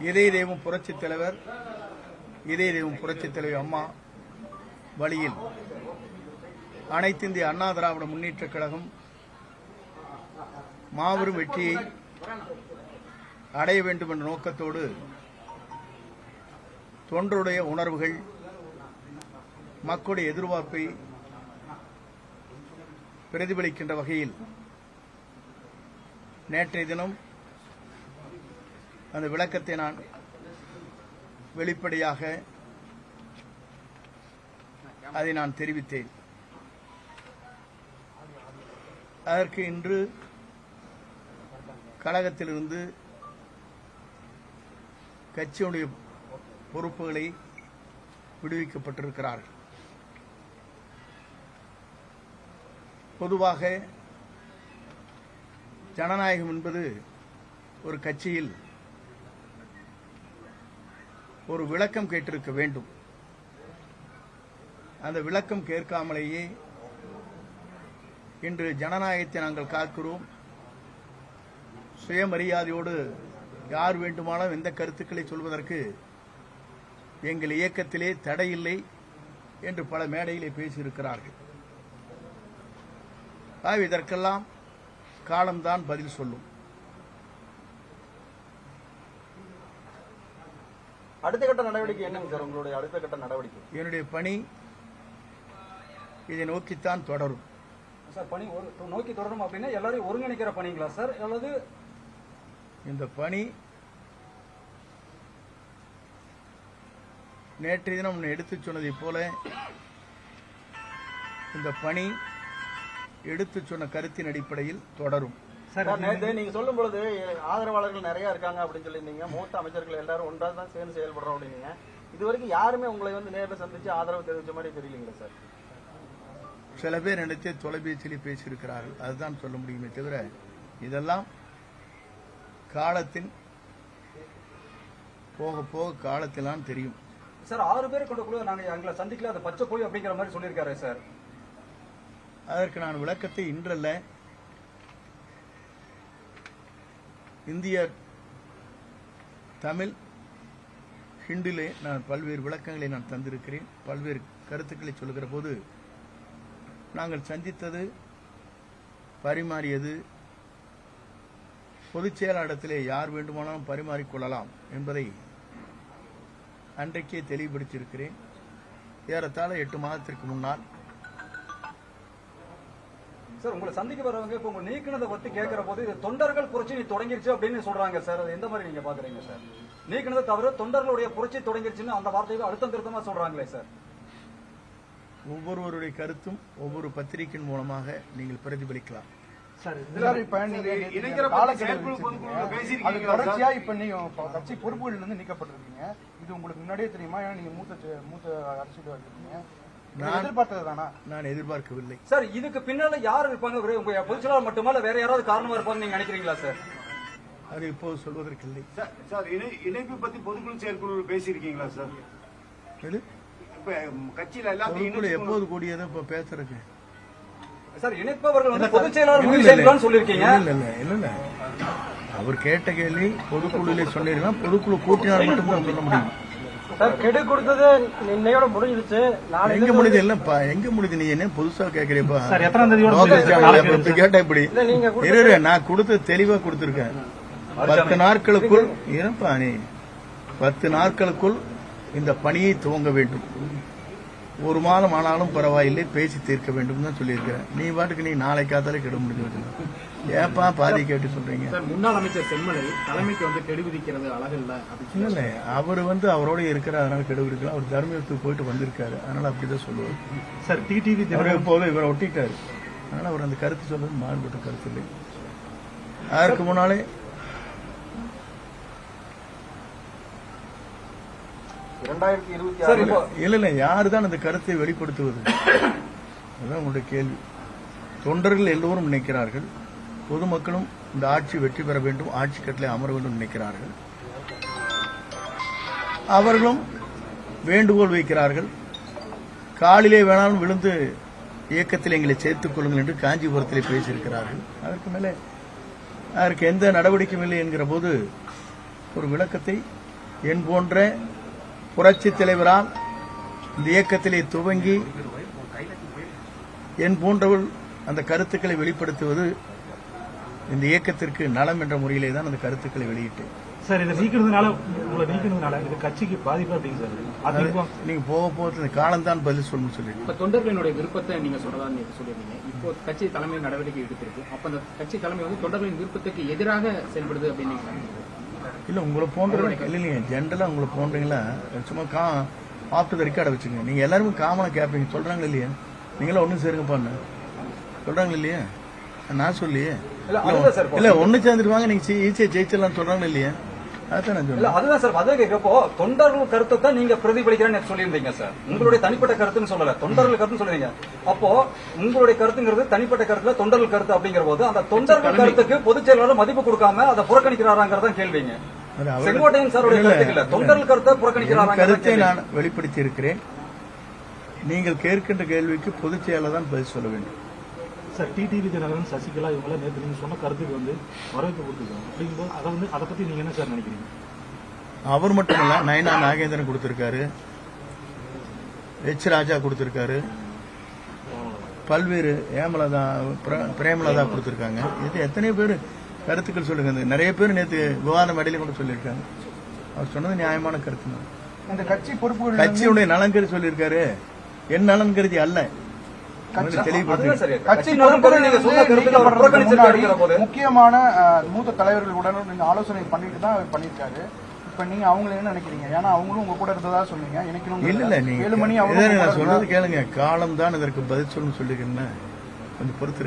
இதய தெய்வம் புரட்சி தலைவர் இதய தெய்வம் புரட்சி தலைவர் அம்மா வழியில் அனைத்து இந்திய அண்ணா திராவிட முன்னேற்ற கழகம் மாபெரும் வெற்றியை அடைய வேண்டும் என்ற நோக்கத்தோடு தொன்றுடைய உணர்வுகள் மக்களுடைய எதிர்பார்ப்பை பிரதிபலிக்கின்ற வகையில் நேற்றைய தினம் அந்த விளக்கத்தை நான் வெளிப்படையாக அதை நான் தெரிவித்தேன். அதற்கு இன்று கழகத்திலிருந்து கட்சியுடைய பொறுப்புகளை விடுவிக்கப்பட்டிருக்கிறார்கள். பொதுவாக ஜனநாயகம் என்பது ஒரு கட்சியில் ஒரு விளக்கம் கேட்டிருக்க வேண்டும். அந்த விளக்கம் கேட்காமலேயே இன்று ஜனநாயகத்தை நாங்கள் காக்கிறோம். சுயமரியாதையோடு யார் வேண்டுமானாலும் எந்த கருத்துக்களை சொல்வதற்கு எங்கள் இயக்கத்திலே தடையில்லை என்று பல மேடையிலே பேசியிருக்கிறார்கள். இதற்கெல்லாம் காலம்தான் பதில் சொல்லும். அடுத்த கட்ட நடவடிக்கை என்னங்க சார் உங்களுடைய அடுத்த கட்ட நடவடிக்கை? என்னுடைய பணி இதை நோக்கித்தான் தொடரும். சார் பணி ஒரு நோக்கி தொடரும் அப்படின்னா எல்லாரையும் ஒருங்கிணைக்கிற பணிங்களா சார்? அல்லது இந்த பணி நேற்றைய தினம் நான் எடுத்துச் சொன்னதைப் போல இந்த பணி எடுத்துச் சொன்ன கருத்தின் அடிப்படையில் தொடரும். சார் நேத்து நீங்க சொல்லும் பொழுது ஆதரவாளர்கள் நிறைய இருக்காங்க அப்படின்னு சொல்லியிருந்தீங்க. மூத்த அமைச்சர்கள் எல்லாரும் ஒன்றா தான் சேர்ந்து செயல்படுறோம் அப்படின்னீங்க. இது வரைக்கும் யாருமே உங்களை வந்து நேரில் சந்திச்சு ஆதரவு தெரிவிச்ச மாதிரி தெரியலீங்களா சார்? சில பேர் நினைத்து தொலைபேசியில் பேசியிருக்கிறார்கள். அதுதான் சொல்ல முடியுமே தவிர இதெல்லாம் காலத்தின் போக போக காலத்திலாம் தெரியும். சார் ஆறு பேர் கொண்ட குழு நாங்க எங்களை சந்திக்கல. அது பச்சை போய் அப்படிங்கிற மாதிரி சொல்லியிருக்காரு சார். அதற்கு நான் விளக்கத்தை இன்றல்ல. இந்திய தமிழ் ஹிண்டிலே நான் பல்வேறு விளக்கங்களை நான் தந்திருக்கிறேன். பல்வேறு கருத்துக்களை சொல்கிற போது நாங்கள் சந்தித்தது பரிமாறியது பொதுச் செயலாளத்திலே யார் வேண்டுமானாலும் பரிமாறிக்கொள்ளலாம் என்பதை அன்றைக்கே தெளிவுபடுத்தியிருக்கிறேன். ஏறத்தாழ எட்டு மாதத்திற்கு முன்னால் சார் உங்களை சந்திக்க வரவங்க இப்ப உங்க நீக்கினதை பத்தி கேட்கிற போது இது தொண்டர்கள் புரட்சி தொடங்கிருச்சு அப்படின்னு சொல்றாங்க சார். அது எந்த மாதிரி நீங்க பாக்குறீங்க சார்? நீக்கினதை தவிர தொண்டர்களுடைய புரட்சி தொடங்கிருச்சுன்னு அந்த வார்த்தையை அழுத்தம் திருத்தமா சொல்றாங்களே சார். ஒவ்வொருவருடைய கருத்தும் ஒவ்வொரு பத்திரிகையின் மூலமாக நீங்கள் பிரதிபலிக்கலாம். தொடர்ச்சியா இப்ப நீங்க கட்சி பொறுப்புகள் இருந்து நீக்கப்பட்டிருக்கீங்க. இது உங்களுக்கு முன்னாடியே தெரியுமா? ஏன்னா நீங்க மூத்த மூத்த அரசியல் இருக்கீங்க. நான்- எதிர்பார்த்தது தானா நான் எதிர்பார்க்கவில்லை. சார் இதுக்கு பின்னால யார் இருப்பாங்க? ஒரு உங்க பொதுச்செயலாளர் மட்டுமா? இல்ல வேற யாராவது காரணமா இருப்பாங்க நீங்க நினைக்கிறீங்களா சார்? அது இப்போது சொல்வதற்கில்லை சார், சார் இணை- இணைப்பு பத்தி பொதுக்குழு செயற்குழு பேசியிருக்கீங்களா சார்? எது இப்ப கட்சியில எல்லாத்தையும் பொதுக்குழு எப்போது கூடியது இப்ப பேசுறதுக்கு? சார் இணைப்பவர்கள் வந்து பொதுச் செயலாளர் இல்ல, முடிவு இல்ல, செய்யலாம்னு சொல்லியிருக்கீங்க. இல்ல, இல்ல, இல்ல, இல்ல. அவர் கேட்ட கேள்வி பொதுக்குழுவிலே சொன்னீங்கன்னா பொதுக்குழு கூட்டினால் மட்டும்தான் சொல்ல முடியும். சார் கெடு கொடுத்தது இன்னையோட முடிஞ்சிருச்சு. நாளைக்கு எங்க முடியுது இல்லப்பா? எங்க முடியுது? நீ என்ன புதுசா கேக்குறீப்பா சார், எத்தனாம் கேட்டா இப்படி இரு, நான் கொடுத்து தெளிவா கொடுத்திருக்கேன். பத்து நாட்களுக்குள் இருப்பா நீ? பத்து நாட்களுக்குள் இந்த பணியை துவங்க வேண்டும். ஒரு மாதம் ஆனாலும் பரவாயில்லை பேசி தீர்க்க வேண்டும் தான் சொல்லியிருக்கிறேன். நீ பாட்டுக்கு நீ நாளை காத்தாலே கெட முடிஞ்சு ஏப்பா பாதி கேட்டு சொல்றீங்க? சார் முன்னாள் அமைச்சர் செம்மலை தலைமைக்கு வந்து கெடு விதிக்கிறது அழகில்ல அப்படின்னு இல்ல இல்ல. அவர் வந்து அவரோட இருக்கிற அதனால கெடு இருக்கலாம் அவர் தர்மயுகத்துக்கு போயிட்டு வந்திருக்காரு. அதனால அப்படிதான் சொல்லுவார். சார் டிடிவி அவர் இப்போது இவரை ஒட்டிட்டாரு. அதனால அவர் அந்த கருத்து சொல்றது மாறுபட்ட கருத்து இல்லை. அதற்கு முன்னாலே? இல்ல இல்ல. யாரு தான் அந்த கருத்தை வெளிப்படுத்துவது? அதுதான் உங்களுடைய கேள்வி. தொண்டர்கள் எல்லோரும் நினைக்கிறார்கள். பொதுமக்களும் இந்த ஆட்சி வெற்றி பெற வேண்டும் ஆட்சி கட்டளை அமர வேண்டும் நினைக்கிறார்கள். அவர்களும் வேண்டுகோள் வைக்கிறார்கள். காலிலே வேணாலும் விழுந்து இயக்கத்தில் எங்களை சேர்த்துக் கொள்ளுங்கள் என்று காஞ்சிபுரத்தில் பேசியிருக்கிறார்கள். அதற்கு மேலே அதற்கு எந்த நடவடிக்கையும் இல்லை என்கிற போது ஒரு விளக்கத்தை என் போன்ற புரட்சி தலைவரால் இந்த இயக்கத்திலே துவங்கி என் போன்றவள் அந்த கருத்துக்களை வெளிப்படுத்துவது இந்த இயக்கத்திற்கு நலம் என்ற முறையிலே தான் அந்த கருத்துக்களை வெளியிட்டேன் சார் இதை நீக்கிறதுனால உங்களை நீக்கிறதுனால இது கட்சிக்கு பாதிப்பு அப்படிங்க சார். நீங்க போக போக இந்த காலம்தான் பதில் சொல்லணும்னு சொல்லி இப்ப தொண்டர்களினுடைய விருப்பத்தை நீங்க சொல்றதா நீங்க சொல்லியிருந்தீங்க. இப்போ கட்சி தலைமை நடவடிக்கை எடுத்திருக்கு. அப்ப அந்த கட்சி தலைமை வந்து தொண்டர்களின் விருப்பத்துக்கு எதிராக செயல்படுது அப்படின்னு? இல்ல உங்களை போன்றவங்க இல்ல இல்லைங்க ஜென்ரலா உங்களை போன்றீங்களா? சும்மா கா ஆஃப்டர் த ரெக்கார்டை வச்சுங்க நீங்க எல்லாருமே காமனா கேட்பீங்க சொல்றாங்க இல்லையா? நீங்களும் ஒண்ணு சேருங்கப்பான்னு சொல்றாங்க இல்லையா? நான் சொல்லியே இல்ல, அதுதான் சார் இல்ல ஒண்ணு சேர்ந்துட்டு வாங்க நீங்க ஈஸியா ஜெயிச்சிடலாம் சொல்றாங்க இல்லையா? அதுதான் சார் அதே கேட்கப்போ தொண்டர்கள் கருத்தை தான் நீங்க பிரதிபலிக்கிறேன்னு சொல்லியிருந்தீங்க சார். உங்களுடைய தனிப்பட்ட கருத்துன்னு சொல்லல தொண்டர்கள் கருத்துன்னு சொல்றீங்க. அப்போ உங்களுடைய கருத்துங்கிறது தனிப்பட்ட கருத்துல தொண்டர்கள் கருத்து அப்படிங்கிற போது அந்த தொண்டர்கள் கருத்துக்கு பொதுச் செயலாளர் மதிப்பு கொடுக்காம அதை புறக்கணிக்கிறாராங்கிறதான் கேள்விங்க செங்கோட்டையன் சாருடைய கருத்து இல்ல. தொண்டர்கள் கருத்தை கேள்வி. நான் வெளிப்படுத்தி இருக்கிறேன் நீங்கள் கேட்கின்ற கேள்விக்கு பொதுச் செயலாளர் தான் பதில் சொல்ல வேண்டும். சார் டிடிவி தினகரன் சசிகலா இவங்களாம் நேற்று நீங்க சொன்ன கருத்துக்கு வந்து வரவேற்பு கொடுத்துருக்காங்க. அப்படிங்கும்போது அதை வந்து அதை பத்தி நீங்க என்ன சார் நினைக்கிறீங்க? அவர் மட்டுமல்ல நயனா நாகேந்திரன் கொடுத்திருக்காரு. எச் ராஜா கொடுத்திருக்காரு. பல்வேறு ஏமலதா பிர- பிரேமலதா கொடுத்திருக்காங்க. இது எத்தனை பேர் கருத்துக்கள் சொல்லுங்க நிறைய பேர் நேற்று விவாத மேடையில கூட சொல்லியிருக்காங்க. அவர் சொன்னது நியாயமான கருத்து தான் இந்த கட்சி பொறுப்புகள் கட்சியுடைய நலன் கருதி சொல்லியிருக்காரு. என் நலன் கருதி அல்ல. முக்கியமான மூத்த தலைவர்களுடன் நீங்க ஆலோசனை பண்ணிட்டு தான் அவர் பண்ணிருக்காரு இப்ப நீங்க அவங்கள என்ன நினைக்கிறீங்க? ஏன்னா அவங்களும் உங்க கூட இருந்ததா சொன்னீங்க. எனக்கு இல்ல இல்ல நீங்க ஏழு மணி கூட சொல்றது கேளுங்க. காலம் தான் இதற்கு பதில் சொல்லணும்னு சொல்லிருக்கேன் கொஞ்சம் பொறுத்துருங்க.